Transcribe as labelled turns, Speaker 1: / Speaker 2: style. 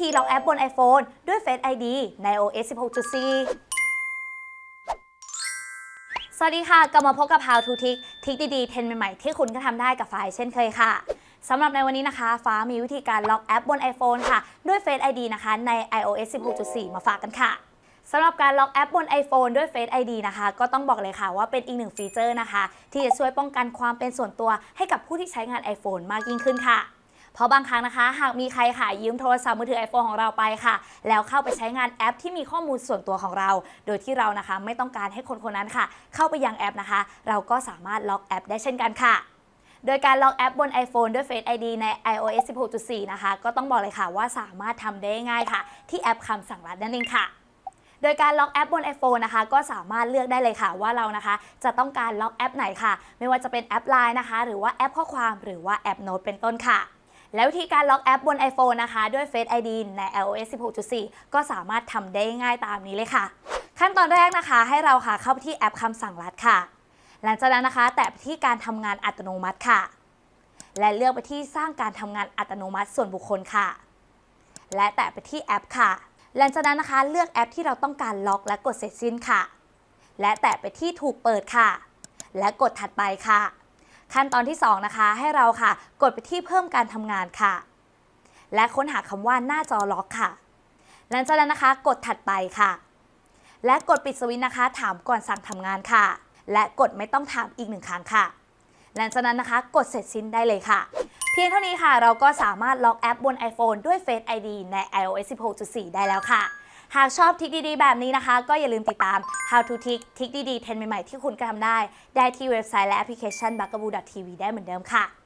Speaker 1: ธีล็อกแอปบน iPhone ด้วย Face ID ใน OS 16.4สวัสดีค่ะ กลับมาพบกับ How to Tick ทิกดีๆ เทรนใหม่ๆ ที่คุณก็ทำได้กับฝ่าเช่นเคยค่ะ สำหรับในวันนี้นะคะ ฟ้ามีวิธีการล็อกแอปบน iPhone ค่ะ ด้วย Face ID นะคะ ใน iOS 16.4 มาฝากกันค่ะสำหรับการล็อกแอปบน iPhone ด้วย Face ID นะคะ ก็ต้องบอกเลยค่ะว่าเป็นอีกหนึ่งฟีเจอร์นะคะ ที่จะช่วยป้องกันความเป็นส่วนตัวให้กับผู้ที่ใช้งาน iPhone มากยิ่งขึ้นค่ะ เพราะบางครั้งนะคะ หากมีใครค่ะยืมโทรศัพท์มือถือ iPhone ของเราไปค่ะ แล้วเข้าไปใช้งานแอปที่มีข้อมูลส่วนตัวของเรา โดยที่เรานะคะ ไม่ต้องการให้คนคนนั้นค่ะ เข้าไปยังแอปนะคะ เราก็สามารถล็อกแอปได้เช่นกันค่ะโดยการล็อกแอปบน iPhone ด้วย Face ID ใน iOS 16.4 นะคะ ก็ต้องบอกเลยค่ะว่าสามารถทำได้ง่ายค่ะ ที่แอปคำสั่งลัดนั่นเองค่ะ โดยการล็อกแอปบน iPhone นะคะ ก็สามารถเลือกได้เลยค่ะว่าเรานะคะ จะต้องการล็อกแอปไหนค่ะ ไม่ว่าจะเป็นแอป Line นะคะ หรือว่าแอปข้อความหรือว่าแอปโน้ตเป็นต้นค่ะ แล้ววิธีการล็อกแอปบน iPhone นะคะ ด้วย Face ID ใน iOS 16.4 ก็สามารถทำได้ง่ายตามนี้เลยค่ะ ขั้นตอนแรกนะคะให้เราค่ะเข้าไปที่แอปคำสั่งลัดค่ะ หลังจากนั้นนะคะ แตะไปที่การทำงานอัตโนมัติค่ะ และเลือกไปที่สร้างการทำงานอัตโนมัติส่วนบุคคลค่ะ และแตะไปที่แอปค่ะ หลังจากนั้นนะคะ เลือกแอปที่เราต้องการล็อกและกดเสร็จสิ้นค่ะ และแตะไปที่ถูกเปิดค่ะ และกดถัดไปค่ะ ขั้นตอนที่ 2 นะคะ ให้เราค่ะ กดไปที่เพิ่มการทำงานค่ะ และค้นหาคำว่าหน้าจอล็อกค่ะ หลังจากนั้นนะคะ กดถัดไปค่ะ และกดปิดสวิตช์นะคะ ถามก่อนสั่งทำงานค่ะ และกดไม่ต้องถามอีกหนึ่งครั้งค่ะ หลังจากนั้นนะคะ กดเสร็จสิ้นได้เลยค่ะ พียงเท่านี้ค่ะ เราก็สามารถล็อกแอปบน iPhone ด้วย Face ID ใน iOS 16.4 ได้แล้วค่ะ หากชอบทิกดีๆ แบบนี้นะคะ ก็อย่าลืมติดตาม How to Tick ทิกดีๆเทรนใหม่ๆ ที่คุณกระทำได้ ได้ที่เว็บไซต์และแอปพลิเคชัน b u g a b o o TV ได้เหมือนเดิมค่ะ